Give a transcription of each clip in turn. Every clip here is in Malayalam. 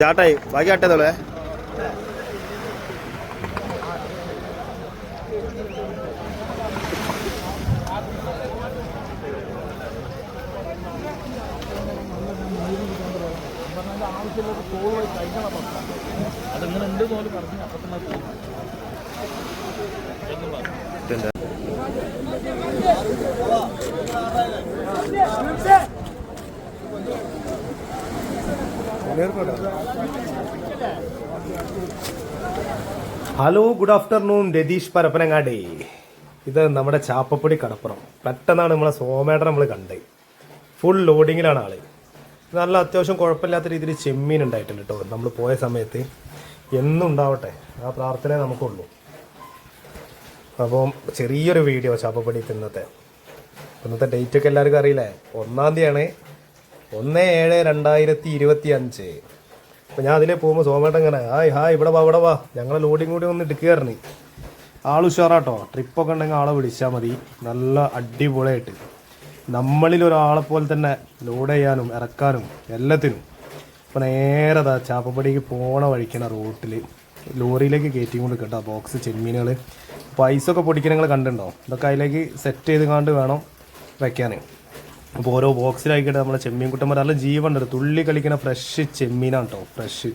സ്റ്റാർട്ടായി ബാക്കി ആട്ടേതോളെ അതങ്ങനെ ഉണ്ട് പോലെ പറഞ്ഞു അപ്പൊ തന്നെ അത് തോന്നും. Hello good afternoon Ratheesh Parappanangadi. ഇത് നമ്മുടെ ചാപ്പപ്പൊടി കടപ്പുറം. പെട്ടെന്നാണ് നമ്മളെ സോമേട്ടൻ നമ്മൾ കണ്ടത്. ഫുൾ ലോഡിങ്ങിലാണ് ആൾ. നല്ല അത്യാവശ്യം കുഴപ്പമില്ലാത്ത രീതിയിൽ ചെമ്മീൻ ഉണ്ടായിട്ടുണ്ട് കേട്ടോ. നമ്മൾ പോയ സമയത്ത് എന്നും ഉണ്ടാവട്ടെ. ആ പ്രാർത്ഥന നമുക്കുള്ളൂ. അപ്പം ചെറിയൊരു വീഡിയോ ചാപ്പപ്പൊടി ഇന്നത്തെ. ഇന്നത്തെ ഡേറ്റ് ഒക്കെ എല്ലാവർക്കും അറിയില്ലേ? ഒന്നാം തീയതിയാണ്. ഒന്ന് ഏഴ് രണ്ടായിരത്തി ഇരുപത്തി അഞ്ച് അപ്പം ഞാൻ അതിലേ പോകുമ്പോൾ സോമേട്ടൻ ഇങ്ങനെ ഹായ് ഹായ് ഇവിടെ വാ ഇവിടെ വാ. ഞങ്ങളെ ലോഡിങ് കൂടി ഒന്ന് എടുക്കുകയായിരുന്നു ആൾ ഉഷാറാട്ടോ. ട്രിപ്പൊക്കെ ഉണ്ടെങ്കിൽ ആളെ വിളിച്ചാൽ മതി. നല്ല അടിപൊളിയായിട്ട്. നമ്മളിൽ ഒരാളെ പോലെ തന്നെ ലോഡ് ചെയ്യാനും ഇറക്കാനും എല്ലാത്തിനും. അപ്പോൾ നേരെ അതാ ചാപ്പപ്പടിക്ക് പോണ വഴിക്കണ റോട്ടിൽ ലോറിയിലേക്ക് കയറ്റി കൊണ്ട് കേട്ടോ ബോക്സ് ചെമ്മീനുകൾ പൈസ ഒക്കെ പൊടിക്കണങ്ങൾ കണ്ടിട്ടുണ്ടോ? ഇതൊക്കെ അതിലേക്ക് സെറ്റ് ചെയ്ത് കണ്ട് വേണം വെക്കാൻ അപ്പോൾ ഓരോ ബോക്സിലായിക്കോട്ടെ നമ്മളെ ചെമ്മീൻ കുട്ടന്മാർ നല്ല ജീവൻ ഉണ്ട് തുള്ളി കളിക്കണ ഫ്രഷ് ചെമ്മീനാണ് കേട്ടോ ഫ്രഷ്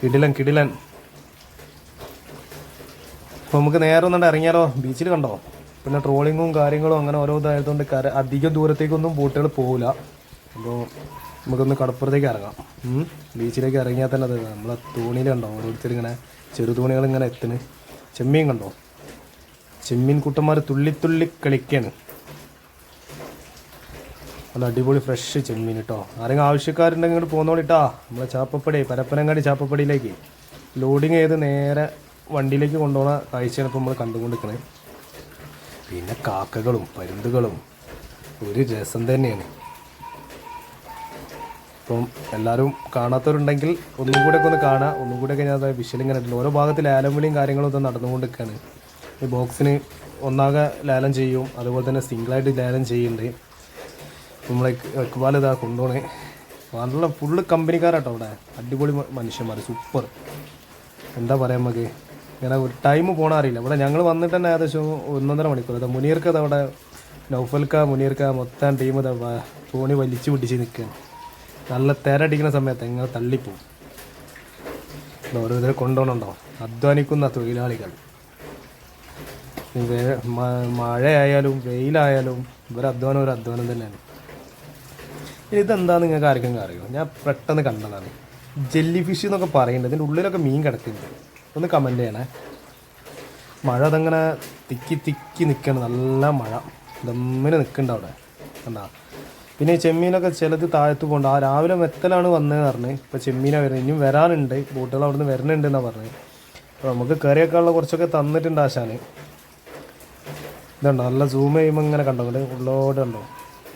കിടിലൻ കിടിലൻ. അപ്പോൾ നമുക്ക് നേരെ ഒന്നുണ്ട് ഇറങ്ങിയാലോ? ബീച്ചിൽ കണ്ടോ? പിന്നെ ട്രോളിങ്ങും കാര്യങ്ങളും അങ്ങനെ ഓരോ ഇതായതുകൊണ്ട് കര അധികം ദൂരത്തേക്കൊന്നും ബോട്ടുകൾ പോകില്ല അപ്പോൾ നമുക്കൊന്ന് കടപ്പുറത്തേക്ക് ഇറങ്ങാം. ബീച്ചിലേക്ക് ഇറങ്ങിയാൽ തന്നെ അത് നമ്മളെ തോണിയിൽ കണ്ടോ? ഓരോരുത്തർ ഇങ്ങനെ ചെറു തോണികൾ ഇങ്ങനെ എത്തുന്നു ചെമ്മീൻ കണ്ടോ? ചെമ്മീൻ കുട്ടന്മാർ തുള്ളി തുള്ളി കളിക്കാണ്. നല്ല അടിപൊളി ഫ്രഷ് ചെമ്മീൻ കേട്ടോ ആരെങ്കിലും ആവശ്യക്കാരുണ്ടെങ്കിൽ ഇങ്ങോട്ട് പോന്നോളിട്ടാ നമ്മളെ ചാപ്പപ്പടി പരപ്പനങ്ങാടി ചാപ്പപ്പടിയിലേക്ക്. ലോഡിങ് ചെയ്ത് നേരെ വണ്ടിയിലേക്ക് കൊണ്ടുപോകുന്ന കാഴ്ചയാണ് ഇപ്പോൾ നമ്മൾ കണ്ടുകൊണ്ടിരിക്കുന്നത് പിന്നെ കാക്കകളും പരുന്തുകളും. ഒരു രസം തന്നെയാണ്. ഇപ്പം എല്ലാവരും കാണാത്തവരുണ്ടെങ്കിൽ ഒന്നും കൂടെ ഒക്കെ ഒന്ന് കാണാം. ഒന്നും കൂടെ ഒക്കെ ഞാൻ വിഷലിങ്ങനെ ഓരോ ഭാഗത്ത് ലേലംവിളിയും കാര്യങ്ങളും ഒക്കെ നടന്നുകൊണ്ടിരിക്കുകയാണ് ഈ ബോക്സിന് ഒന്നാകെ ലേലം ചെയ്യും. അതുപോലെ തന്നെ സിംഗിളായിട്ട് ലേലം ചെയ്യുന്നുണ്ട്. നമ്മളെ ഇക്ബാൽ ഇതാ കൊണ്ടുപോണേ നല്ല ഫുള്ള് കമ്പനിക്കാരട്ടോ അവിടെ. അടിപൊളി മനുഷ്യന്മാർ സൂപ്പർ എന്താ പറയാ നമുക്ക് ഇങ്ങനെ ഒരു ടൈം പോണ അറിയില്ല. ഇവിടെ ഞങ്ങൾ വന്നിട്ട് തന്നെ ഏകദേശം ഒന്നൊന്നര മണിക്കൂർ. അതാ മുനീർക്ക് അത് അവിടെ നൗഫൽക്ക മുനീർക്ക മൊത്തം ടീം ഇതാ തോണി വലിച്ചു പിടിച്ച് നിൽക്കുക നല്ല തിരടിക്കുന്ന സമയത്ത് ഇങ്ങനെ തള്ളിപ്പോവും. ഓരോരുത്തരെ കൊണ്ടുപോകണുണ്ടോ അധ്വാനിക്കുന്ന തൊഴിലാളികൾ. മഴയായാലും വെയിലായാലും ഇവരെ അധ്വാനം ഒരു അധ്വാനം തന്നെയാണ്. ഇതെന്താ നിങ്ങൾക്ക് ആർക്കെങ്കിലും അറിയോ? ഞാൻ പെട്ടെന്ന് കണ്ടതാണ്. ജെല്ലി ഫിഷ് എന്നൊക്കെ പറയുന്നുണ്ട് ഇതിന്റെ ഉള്ളിലൊക്കെ മീൻ കിടക്കുന്നുണ്ട്. ഒന്ന് കമന്റ് ചെയ്യണേ. മഴ അതങ്ങനെ തിക്കി തിക്കി നിൽക്കണം നല്ല മഴ. ദമ്മിന് നിൽക്കുന്നുണ്ട് അവിടെ. എന്താ പിന്നെ ഈ ചെമ്മീനൊക്കെ ചിലത് താഴത്ത് പോകണ്ട. ആ രാവിലെ മെത്തലാണ് വന്നതെന്ന് പറഞ്ഞ്. ഇപ്പോൾ ചെമ്മീനെ വരുന്നത്. ഇനിയും വരാനുണ്ട്. ബോട്ടുകൾ അവിടെ നിന്ന് വരുന്നുണ്ട് എന്നാണ് പറഞ്ഞത് അപ്പോൾ നമുക്ക് കറിയൊക്കെയുള്ള കുറച്ചൊക്കെ തന്നിട്ടുണ്ട് ആശാന്. ഇതുണ്ടോ? നല്ല സൂം ചെയ്യുമ്പോൾ ഇങ്ങനെ കണ്ടോ? ഇവിടെ ഉള്ളോടെ ഉണ്ടോ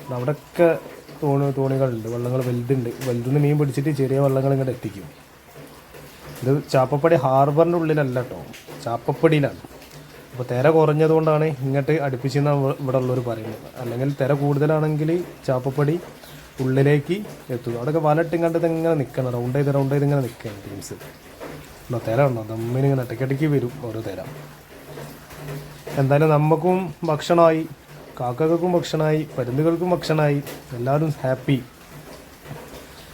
ഇത് അവിടെയൊക്കെ തോണി തോണികളുണ്ട്. വള്ളങ്ങൾ വലുതുണ്ട്. വലുതുനിന്ന് മീൻ പിടിച്ചിട്ട് ചെറിയ വള്ളങ്ങൾ ഇങ്ങോട്ട് എത്തിക്കും. ഇത് ചാപ്പപ്പടി ഹാർബറിന്റെ ഉള്ളിലല്ല കേട്ടോ ചാപ്പപ്പടിയിലാണ്. അപ്പോൾ തിര കുറഞ്ഞതുകൊണ്ടാണ് ഇങ്ങോട്ട് അടുപ്പിച്ചെന്ന് ഇവിടെ ഉള്ളവർ പറയുന്നത്. അല്ലെങ്കിൽ തിര കൂടുതലാണെങ്കിൽ ചാപ്പപ്പടി ഉള്ളിലേക്ക് എത്തും അവിടെയൊക്കെ വലട്ടും കണ്ടത് ഇങ്ങനെ നിൽക്കണം. റൗണ്ട് ചെയ്ത് റൗണ്ട് ചെയ്ത് ഇങ്ങനെ നിൽക്കുകയാണ് ടീംസ് എന്നാൽ തിര ഉണ്ടോ നമ്മിനിങ്ങനെ ഇടയ്ക്കിടയ്ക്ക് വരും ഓരോ തിര. എന്തായാലും നമുക്കും ഭക്ഷണമായി. കാക്കകൾക്കും ഭക്ഷണമായി പരുന്തുകൾക്കും ഭക്ഷണമായി എല്ലാവരും ഹാപ്പി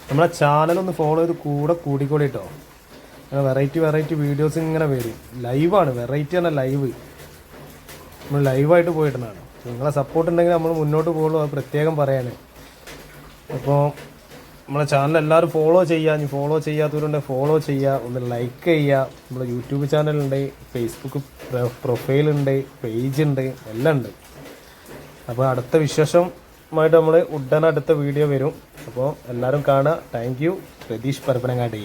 നമ്മളെ ചാനലൊന്ന് ഫോളോ ചെയ്ത് കൂടെ കൂടിക്കോളി കേട്ടോ വെറൈറ്റി വെറൈറ്റി വീഡിയോസ് ഇങ്ങനെ വരും. ലൈവാണ് വെറൈറ്റി ആണ് ലൈവ് നമ്മൾ ലൈവായിട്ട് പോയിട്ടാണ് നിങ്ങളെ സപ്പോർട്ട് ഉണ്ടെങ്കിൽ നമ്മൾ മുന്നോട്ട് പോകുള്ളൂ അത് പ്രത്യേകം പറയാൻ അപ്പോൾ നമ്മളെ ചാനൽ എല്ലാവരും ഫോളോ ചെയ്യുക. ഇനി ഫോളോ ചെയ്യാത്തവരുണ്ടെങ്കിൽ ഫോളോ ചെയ്യുക. ഒന്ന് ലൈക്ക് ചെയ്യുക. നമ്മുടെ യൂട്യൂബ് ചാനലുണ്ട് ഫേസ്ബുക്ക് പ്രൊഫൈലുണ്ട് പേജുണ്ട് എല്ലാം ഉണ്ട്. അപ്പോൾ അടുത്ത വിശേഷമായിട്ട് നമ്മൾ ഉടനെ അടുത്ത വീഡിയോ വരും. അപ്പോൾ എല്ലാവരും കാണുക. Thank you Pratheesh Parappanangadi.